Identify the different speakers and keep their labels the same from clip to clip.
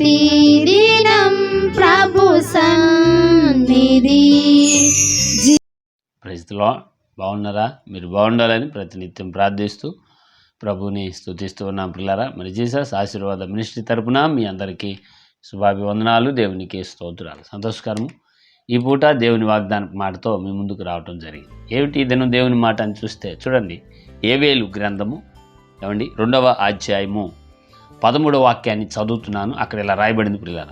Speaker 1: ప్రతిదినం ప్రభు సన్నిధి.
Speaker 2: ప్రజలో బాగున్నారా? మీరు బాగుండాలని ప్రతినిత్యం ప్రార్థిస్తూ ప్రభుని స్తుతిస్తూ ఉన్నాం పిల్లరా. మరి జీసస్ ఆశీర్వాద మినిస్ట్రీ తరపున మీ అందరికీ శుభాభివందనాలు దేవునికి స్తోత్రాలు. సంతోషకరము. ఈ పూట దేవుని వాగ్దాన మాటతో మీ ముందుకు రావటం జరిగింది. ఏమిటి ఇదను దేవుని మాట అని చూస్తే చూడండి. ఏవేలు గ్రంథము? ఏమండి? రెండవ అధ్యాయము. పదమూడవ వాక్యాన్ని చదువుతున్నాను. అక్కడ ఇలా రాయబడింది పిల్లల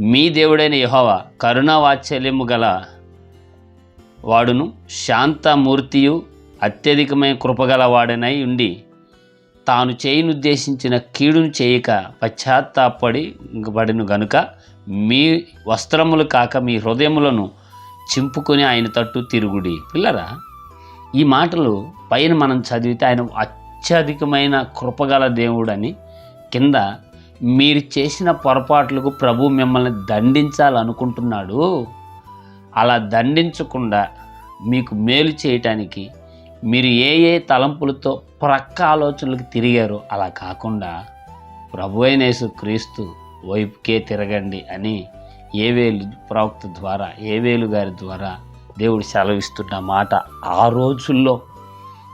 Speaker 2: మీ దేవుడైన యహోవ కరుణావాత్సల్యము గల వాడును శాంతమూర్తియు అత్యధికమైన కృపగల వాడనై ఉండి తాను చేయనుద్దేశించిన కీడును చేయక పశ్చాత్తాపడి పడిన గనుక మీ వస్త్రములు కాక మీ హృదయములను చింపుకొని ఆయన తట్టు తిరుగుడి. పిల్లరా ఈ మాటలు పైన మనం చదివితే ఆయన అత్యధికమైన కృపగల దేవుడని కింద మీరు చేసిన పొరపాట్లకు ప్రభు మిమ్మల్ని దండించాలనుకుంటున్నాడు. అలా దండించకుండా మీకు మేలు చేయటానికి మీరు ఏ ఏ తలంపులతో ప్రక్క ఆలోచనలకు తిరిగారో అలా కాకుండా ప్రభు అయిన క్రీస్తు వైపుకే తిరగండి అని ఏవేలు ప్రవక్త ద్వారా ఏవేలు గారి ద్వారా దేవుడు సెలవిస్తున్న మాట ఆ రోజుల్లో.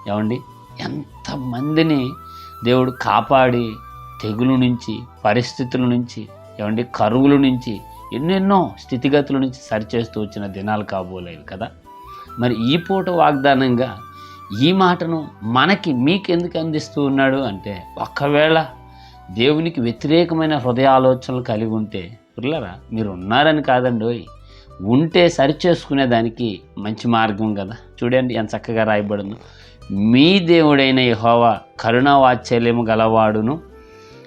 Speaker 2: ఏమండి? ఎంతమందిని దేవుడు కాపాడి తెగులు నుంచి పరిస్థితుల నుంచి ఏమండి కరువుల నుంచి ఎన్నెన్నో స్థితిగతుల నుంచి సరిచేస్తూ వచ్చిన దినాలు కాబోలేవు కదా మరి ఈ పూట వాగ్దానంగా ఈ మాటను మనకి మీకెందుకు అందిస్తూ ఉన్నాడు అంటే ఒకవేళ దేవునికి వ్యతిరేకమైన హృదయ ఆలోచనలు కలిగి ఉంటే పిల్లరా మీరు ఉన్నారని కాదండి ఓయ్. ఉంటే సరిచేసుకునేదానికి మంచి మార్గం కదా చూడండి ఎంత చక్కగా రాయబడును మీ దేవుడైన యహోవా కరుణ వాత్సల్యము గలవాడును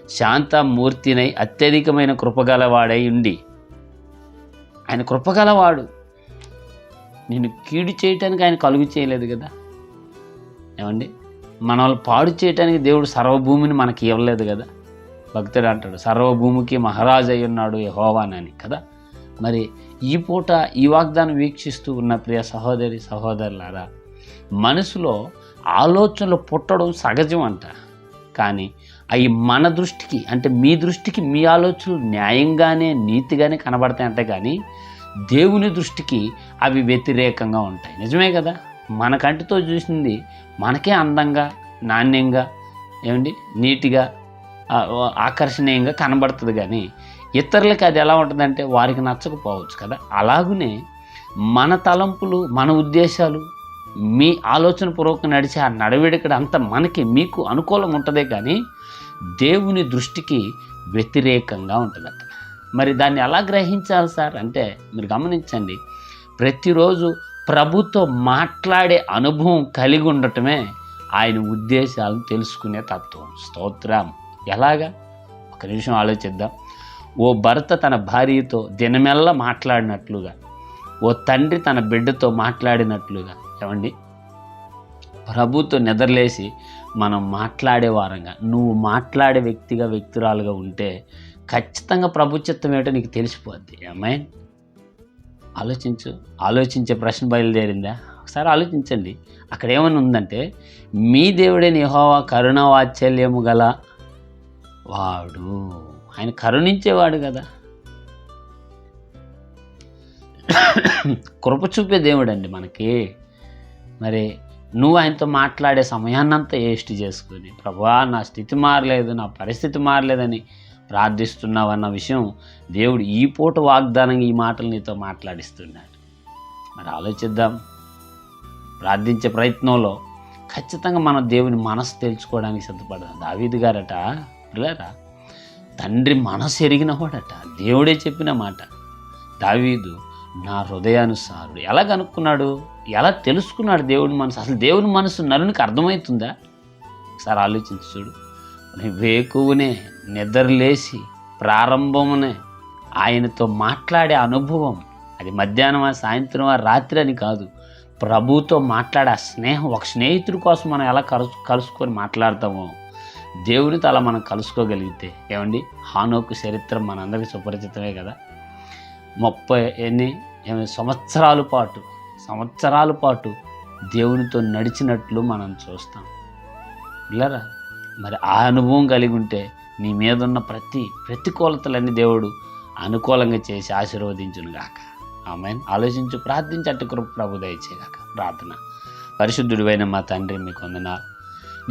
Speaker 2: శాంతమూర్తినై అత్యధికమైన కృపగలవాడై ఉండి. ఆయన కృపగలవాడు. నేను కీడు చేయటానికి ఆయన కలుగు చేయలేదు కదా. ఏమండి? మన వాళ్ళు పాడు చేయటానికి దేవుడు సర్వభూమిని మనకి ఇవ్వలేదు కదా. భక్తుడు అంటాడు సర్వభూమికి మహారాజు అయి ఉన్నాడు యహోవానని కదా. మరి ఈ పూట ఈ వాగ్దానం వీక్షిస్తూ ఉన్న ప్రియ సహోదరి సహోదరులారా మనసులో ఆలోచనలు పుట్టడం సహజం అంట కానీ అవి మన దృష్టికి అంటే మీ దృష్టికి మీ ఆలోచనలు న్యాయంగానే నీతిగానే కనబడతాయంటే కానీ దేవుని దృష్టికి అవి వ్యతిరేకంగా ఉంటాయి. నిజమే కదా? మన కంటితో చూసింది మనకే అందంగా నాణ్యంగా ఏమండి? నీట్గా ఆకర్షణీయంగా కనబడుతుంది కానీ ఇతరులకి అది ఎలా ఉంటుందంటే వారికి నచ్చకపోవచ్చు కదా? అలాగునే మన తలంపులు మన ఉద్దేశాలు మీ ఆలోచన పూర్వకం నడిచే ఆ నడవడికడ అంత మనకి మీకు అనుకూలం ఉంటుందే కానీ దేవుని దృష్టికి వ్యతిరేకంగా ఉంటుందట. మరి దాన్ని ఎలా గ్రహించాలి సార్? అంటే మీరు గమనించండి ప్రతిరోజు ప్రభుతో మాట్లాడే అనుభవం కలిగి ఉండటమే ఆయన ఉద్దేశాలను తెలుసుకునే తత్వం. స్తోత్రం. ఎలాగా? ఒక నిమిషం ఆలోచిద్దాం. ఓ భర్త తన భార్యతో దినమెల్లా మాట్లాడినట్లుగా ఓ తండ్రి తన బిడ్డతో మాట్లాడినట్లుగా ఏమండి ప్రభుతో నిద్రలేసి మనం మాట్లాడే వారంగా నువ్వు మాట్లాడే వ్యక్తిగా వ్యక్తురాలుగా ఉంటే ఖచ్చితంగా ప్రభుత్వం ఏమిటో నీకు తెలిసిపోద్ది. అమ్మాయి ఆలోచించు. ఆలోచించే ప్రశ్న బయలుదేరిందా? ఒకసారి ఆలోచించండి. అక్కడ ఏమని ఉందంటే మీ దేవుడే నిహోవా కరుణ వాత్సల్యము గల వాడు. ఆయన కరుణించేవాడు కదా. కృప చూపే దేవుడండి మనకి. మరి నువ్వు ఆయనతో మాట్లాడే సమయాన్నంతా వేస్ట్ చేసుకుని ప్రభా నా స్థితి మారలేదు నా పరిస్థితి మారలేదని ప్రార్థిస్తున్నావన్న విషయం దేవుడు ఈ పూట వాగ్దానంగా ఈ మాటలు నీతో మాట్లాడిస్తున్నాడు. మరి ఆలోచిద్దాం. ప్రార్థించే ప్రయత్నంలో ఖచ్చితంగా మన దేవుని మనసు తెలుసుకోవడానికి సిద్ధపడదాం. దావీదు గారట పిల్లరా తండ్రి మనసు ఎరిగినవాడట దేవుడే చెప్పిన మాట. దావీదు నా హృదయానుసారుడు. ఎలా కనుక్కున్నాడు? ఎలా తెలుసుకున్నాడు దేవుని మనసు? అసలు దేవుని మనసు నరునికి అర్థమవుతుందా? ఒకసారి ఆలోచించి చూడు. వేకువునే నిద్రలేసి ప్రారంభమునే ఆయనతో మాట్లాడే అనుభవం. అది మధ్యాహ్నమా సాయంత్రమా రాత్రి అని కాదు. ప్రభుతో మాట్లాడే ఆ స్నేహం ఒక స్నేహితుడి కోసం మనం ఎలా కలుసు కలుసుకొని మాట్లాడతామో దేవునితో అలా మనం కలుసుకోగలిగితే ఏమండి? హానోకు చరిత్ర మనందరికీ సుపరిచితమే కదా? ముప్పై ఎన్ని సంవత్సరాల పాటు సంవత్సరాల పాటు దేవునితో నడిచినట్లు మనం చూస్తాం. ఇలారా మరి ఆ అనుభవం కలిగి ఉంటే నీ మీద ఉన్న ప్రతి ప్రతికూలతలన్నీ దేవుడు అనుకూలంగా చేసి ఆశీర్వదించును గాక ఆమె ఆలోచించు ప్రార్థించి అట్టు కృప ప్రభు దయచేయగాక. ప్రార్థన. పరిశుద్ధుడివైన మా తండ్రి మీకు వందనాలు.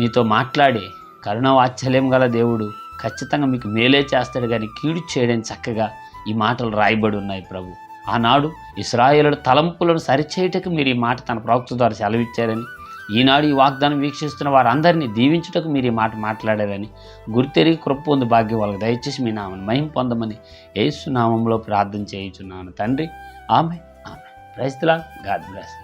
Speaker 2: నీతో మాట్లాడి కరుణ వాత్సల్యం గల దేవుడు ఖచ్చితంగా మీకు మేలే చేస్తాడు కానీ కీడు చేయడం చక్కగా ఈ మాటలు రాయబడి ఉన్నాయి ప్రభు. ఆనాడు ఇస్రాయేలుల తలంపులను సరిచేయటకు మీరు ఈ మాట తన ప్రవక్త ద్వారా సెలవిచ్చారని ఈనాడు ఈ వాగ్దానం వీక్షిస్తున్న వారందరినీ దీవించుటకు మీరు ఈ మాట మాట్లాడారని గుర్తెరిగి కృప పొంది భాగ్యం వాళ్ళకి దయచేసి మీ నామని మహిం పొందమని యేసు నామంలో ప్రార్థన చేయుచున్నాను. తండ్రి ఆమె ఆమె ప్రైస్తులా గాడ్ బ్లెస్.